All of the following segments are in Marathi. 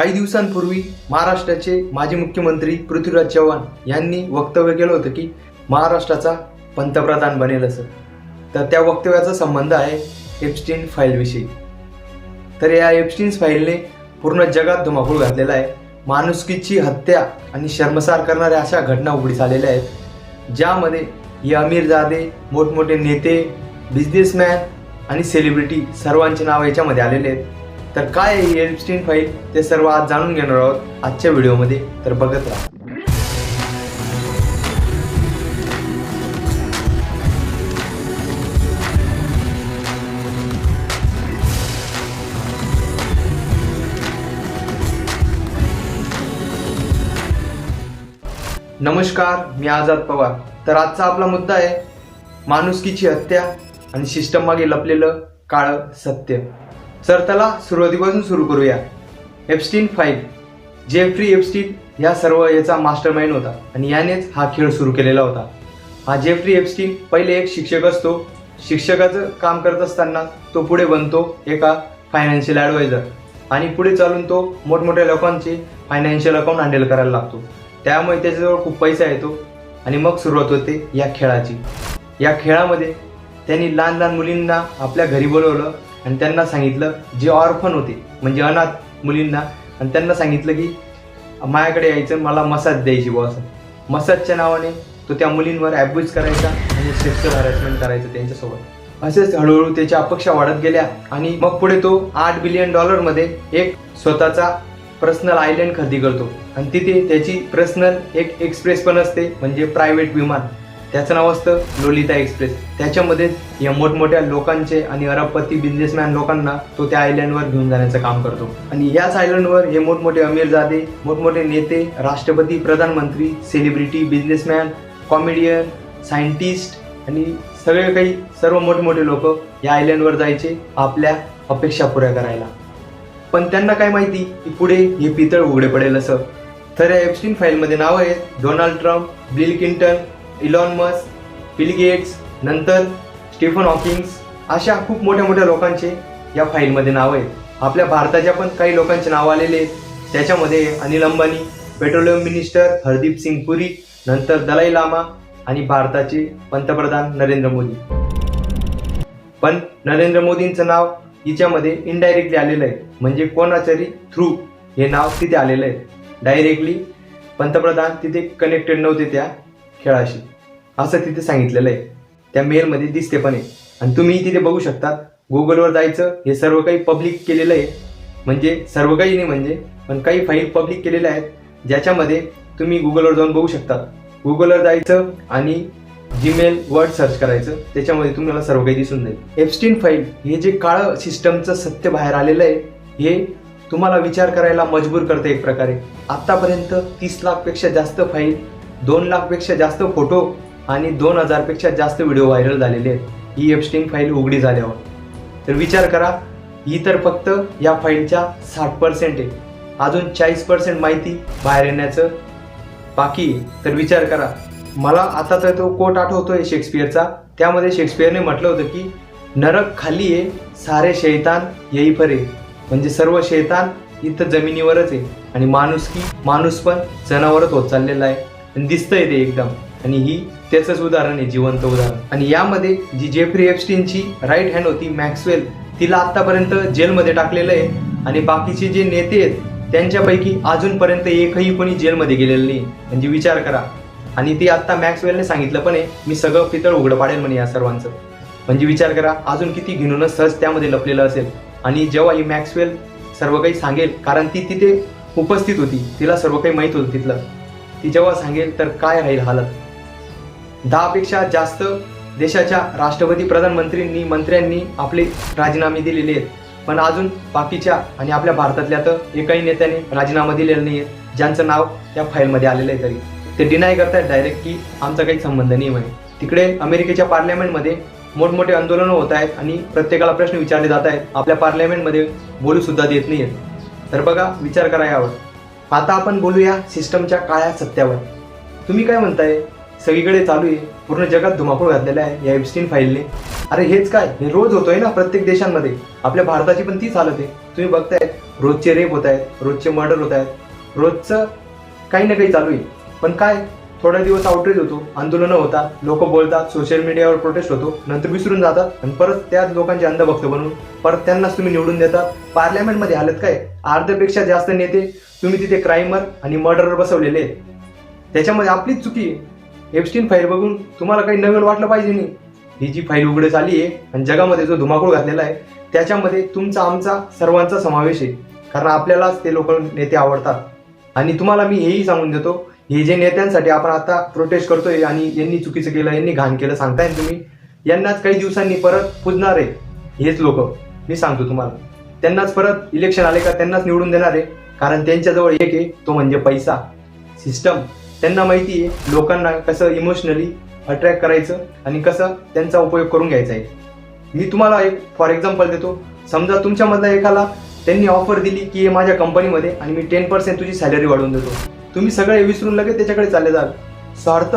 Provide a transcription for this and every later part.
काही दिवसांपूर्वी महाराष्ट्राचे माजी मुख्यमंत्री पृथ्वीराज चव्हाण यांनी वक्तव्य केलं होतं की महाराष्ट्राचा पंतप्रधान बनेल असं. तर त्या वक्तव्याचा संबंध आहे एप्स्टीन फाईलविषयी तर या एप्स्टीन फाईलने पूर्ण जगात धुमाकूळ घातलेला आहे. माणुसकीची हत्या आणि शर्मसार करणाऱ्या अशा घटना उघडीस आलेल्या आहेत ज्यामध्ये हे अमीरजादे मोठमोठे नेते बिझनेसमॅन आणि सेलिब्रिटी सर्वांचे नाव याच्यामध्ये आलेले आहेत. तर काय आहे ही फाईल ते सर्व आज जाणून घेणार आहोत आजच्या व्हिडिओमध्ये. तर बघत राहा. नमस्कार मी आझाद पवार. तर आजचा आपला मुद्दा आहे माणुसकीची हत्या आणि सिस्टम मागे लपलेलं काळं सत्य. सर त्याला सुरुवातीपासून सुरू करूया. एप्स्टीन फाईव्ह जेफ्री एप्स्टीन ह्या सर्व याचा मास्टर माइंड होता आणि यानेच हा खेळ सुरू केलेला होता. हा जेफ्री एप्स्टीन पहिले एक शिक्षक असतो. शिक्षकाचं काम करत असताना तो पुढे बनतो एका फायनान्शियल ॲडवायझर आणि पुढे चालून तो मोठमोठ्या लोकांचे फायनान्शियल अकाउंट हँडल करायला लागतो. त्यामुळे त्याच्याजवळ खूप पैसा येतो आणि मग सुरुवात होते या खेळाची. या खेळामध्ये त्यांनी लहान लहान मुलींना आपल्या घरी बोलवलं. आणि त्यांना सांगितलं जे ऑर्फन होते म्हणजे अनाथ मुलींना आणि त्यांना सांगितलं की माझ्याकडे यायचं मला मसाज द्यायची बुवा मसाजच्या नावाने तो त्या मुलींवर ॲब्यूज करायचा आणि सेक्शुअल हॅरेसमेंट करायचं त्यांच्यासोबत. असेच हळूहळू त्याच्या अपेक्षा वाढत गेल्या आणि मग पुढे तो आठ बिलियन डॉलरमध्ये एक स्वतःचा पर्सनल आयलँड खरेदी करतो. आणि तिथे त्याची पर्सनल एक एक्सप्रेस पण असते म्हणजे प्रायव्हेट विमान. त्याचं नाव असतं लोलिता एक्सप्रेस. त्याच्यामध्ये या मोठमोठ्या लोकांचे आणि अरबपती बिझनेसमॅन लोकांना तो त्या आयलंडवर घेऊन जाण्याचं काम करतो. आणि याच आयलंडवर हे मोठमोठे अमीरजादे मोठमोठे नेते राष्ट्रपती प्रधानमंत्री सेलिब्रिटी बिझनेसमॅन कॉमेडियन सायंटिस्ट आणि सगळे काही सर्व मोठमोठे लोक या आयलंडवर जायचे आपल्या अपेक्षा पुऱ्या करायला. पण त्यांना काय माहिती की पुढे हे पितळ उघडे पडेल असं. तर या एप्स्टीन फाईलमध्ये नावं आहेत Donald Trump Bill Clinton Elon Musk Bill Gates नंतर स्टीफन हॉकिंग्स अशा खूप मोठ्या मोठ्या लोकांचे या फाईलमध्ये नाव आहेत आपल्या भारताच्या पण काही लोकांचे नाव आलेले आहेत. त्याच्यामध्ये अनिल अंबानी पेट्रोलियम मिनिस्टर हरदीप सिंग पुरी नंतर दलाई लामा आणि भारताचे पंतप्रधान नरेंद्र मोदी. पण नरेंद्र मोदींचं नाव हिच्यामध्ये इनडायरेक्टली आलेलं आहे. म्हणजे कोणाचरी थ्रू हे नाव तिथे आलेलं आहे. डायरेक्टली पंतप्रधान तिथे कनेक्टेड नव्हते त्या. खेळाशी. असं तिथे सांगितलेलं आहे त्या मेलमध्ये दिसते पण आहे आणि तुम्ही तिथे बघू शकता गुगलवर जायचं हे सर्व काही पब्लिक केलेलं आहे. म्हणजे सर्व काही नाही म्हणजे पण काही फाईल पब्लिक केलेल्या आहेत ज्याच्यामध्ये तुम्ही गुगलवर जाऊन बघू शकता. गुगलवर जायचं आणि जीमेल वर्ड सर्च करायचं त्याच्यामध्ये तुम्हाला सर्व काही दिसून जाईल. एप्स्टीन फाईल हे जे काळं सिस्टमचं सत्य बाहेर आलेलं आहे हे तुम्हाला विचार करायला मजबूर करते एक प्रकारे. आतापर्यंत तीस लाखपेक्षा जास्त फाईल दोन लाखपेक्षा जास्त फोटो आणि दोन हजारपेक्षा जास्त व्हिडिओ व्हायरल झालेले आहेत. ही एपस्टिंग फाईल उघडी झाल्यावर. तर विचार करा ही तर फक्त या फाईलच्या साठ पर्सेंट आहे. अजून चाळीस पर्सेंट माहिती बाहेर येण्याचं बाकी तर विचार करा मला आता तर तो कोट आठवतोय शेक्सपियरचा त्यामध्ये शेक्सपियरने म्हटलं होतं की नरक खाली आहे सारे शैतान येई फरे म्हणजे सर्व शैतान इथं जमिनीवरच आहे. आणि माणूस की माणूस पण जनावरच होत चाललेला आहे. दिसतंय ते एकदम. आणि ही त्याचंच उदाहरण आहे जिवंत उदाहरण. आणि यामध्ये जी जेफ्री एप्स्टीनची राईट हँड होती मॅक्सवेल तिला आतापर्यंत जेलमध्ये टाकलेलं आहे. आणि बाकीचे जे नेते आहेत त्यांच्यापैकी अजूनपर्यंत एकही कोणी जेलमध्ये गेलेलं नाही. म्हणजे विचार करा. आणि ती आत्ता मॅक्सवेलने सांगितलं पण आहे मी सगळं पितळ उघडं पाडेल म्हणे या सर्वांचं. म्हणजे विचार करा अजून किती घेऊन सहज त्यामध्ये लपलेलं असेल. आणि जेव्हा ही मॅक्सवेल सर्व काही सांगेल कारण ती तिथे उपस्थित होती तिला सर्व काही माहीत होतं तिथलं. ती जेव्हा सांगेल तर काय राहील हालत? दहापेक्षा जास्त देशाच्या राष्ट्रपती प्रधानमंत्रींनी मंत्र्यांनी आपले राजीनामे दिलेले आहेत. पण अजून बाकीच्या आणि आपल्या भारतातल्या तर एकाही नेत्याने राजीनामा दिलेला नाही आहेत ज्यांचं नाव या फाईलमध्ये आलेलं आहे तरी. ते डिनाय करतायत डायरेक्ट की आमचा काही संबंध नाही म्हणे. तिकडे अमेरिकेच्या पार्लमेंटमध्ये मोठमोठे आंदोलनं होत आहेत आणि प्रत्येकाला प्रश्न विचारले जात आहेत. आपल्या पार्लमेंटमध्ये बोलू सुद्धा देत नाही आहेत तर बघा विचार करा यावर. आता आपण बोलूया सिस्टमच्या काळ्या सत्यावर. तुम्ही काय म्हणताय? सगळीकडे चालू आहे. पूर्ण जगात धुमाकूळ घातलेला आहे या एप्स्टीन फाईलने अरे हेच काय? हे रोज होतोय ना प्रत्येक देशांमध्ये. आपल्या भारताची पण तीच हालत आहे. तुम्ही बघताय रोजचे रेप होत आहेत रोजचे मर्डर होत आहेत. रोजचं काही ना काही चालू आहे. पण काय? थोडे दिवस आउटरीच होतो आंदोलनं होतात लोक बोलतात सोशल मीडियावर प्रोटेस्ट होतो नंतर विसरून जातात आणि परत त्याच लोकांचे अंधभक्त बनून परत त्यांनाच तुम्ही निवडून देतात. पार्लमेंटमध्ये हालत काय? अर्ध्यापेक्षा जास्त नेते तुम्ही तिथे क्राईमर आणि मर्डरर बसवलेले त्याच्यामध्ये आपलीच चुकी आहे. एप्स्टीन फाईल बघून तुम्हाला काही नवीन वाटलं पाहिजे नाही. ही जी फाईल उघडे आली आहे आणि जगामध्ये जो धुमाकूळ घातलेला आहे त्याच्यामध्ये तुमचा आमचा सर्वांचा समावेश आहे. कारण आपल्यालाच ते लोक नेते आवडतात. आणि तुम्हाला मी हेही सांगून देतो हे जे नेत्यांसाठी आपण आता प्रोटेस्ट करतोय आणि यांनी चुकीचं केलं यांनी घाण केलं सांगताय तुम्ही? यांनाच काही दिवसांनी परत पुजणार आहे हेच लोक. मी सांगतो तुम्हाला. त्यांनाच परत इलेक्शन आले का त्यांनाच निवडून देणार आहे. कारण त्यांच्याजवळ एक आहे तो म्हणजे पैसा. सिस्टम त्यांना माहिती आहे लोकांना कसं इमोशनली अट्रॅक्ट करायचं आणि कसं त्यांचा उपयोग करून घ्यायचा आहे. मी तुम्हाला एक फॉर एक्झाम्पल देतो. समजा तुमच्यामधला एकाला त्यांनी ऑफर दिली की माझ्या कंपनीमध्ये आणि मी टेन पर्सेंट तुझी सॅलरी वाढवून देतो. तुम्ही सगळे विसरून लगेच त्याच्याकडे चालले जाल. स्वार्थ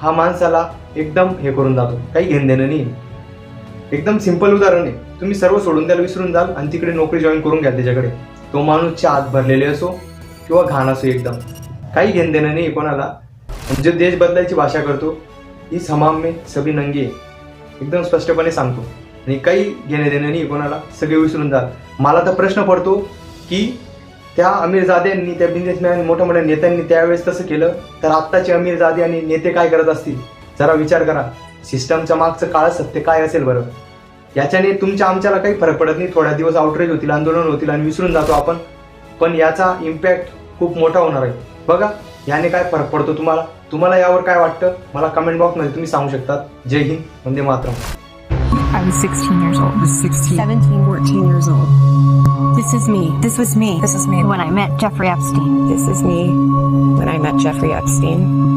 हा माणसाला एकदम हे करून जातो. काही घेणं देणं नाही. एकदम सिंपल उदाहरण आहे. तुम्ही सर्व सोडून त्याला विसरून जाल आणि तिकडे नोकरी जॉईन करून घ्या त्याच्याकडे. तो माणूस आत भरलेले असो किंवा घाण असो एकदम. काही घेणं देणं नाही कोणाला. म्हणजे देश बदलायची भाषा करतो ही हमाम सगळी नंगी आहे. एकदम स्पष्टपणे सांगतो. आणि काही घेणे देणे नाही कोणाला. सगळे विसरून जात मला तर प्रश्न पडतो की त्या अमीरजाद्यांनी त्या बिझनेसमॅन मोठ्या मोठ्या नेत्यांनी त्यावेळेस तसं केलं. तर आत्ताचे अमीरजादे आणि नेते काय करत असतील? जरा विचार करा. सिस्टमच्या मागचं काळ सत्य काय असेल बरं? याच्याने तुमच्या आमच्याला काही फरक पडत नाही. थोड्या दिवस आउटरेज होतील आंदोलन होतील आणि विसरून जातो आपण. पण याचा इम्पॅक्ट खूप मोठा होणार आहे. बघा याने काय फरक पडतो तुम्हाला? तुम्हाला यावर काय वाटतं? मला कमेंट बॉक्समध्ये तुम्ही सांगू शकतात. जय Hind Vande Mataram. I was 16 years old. I was 16. 17, 14 years old. This is me. This was me. This is me when I met Jeffrey Epstein. This is me when I met Jeffrey Epstein.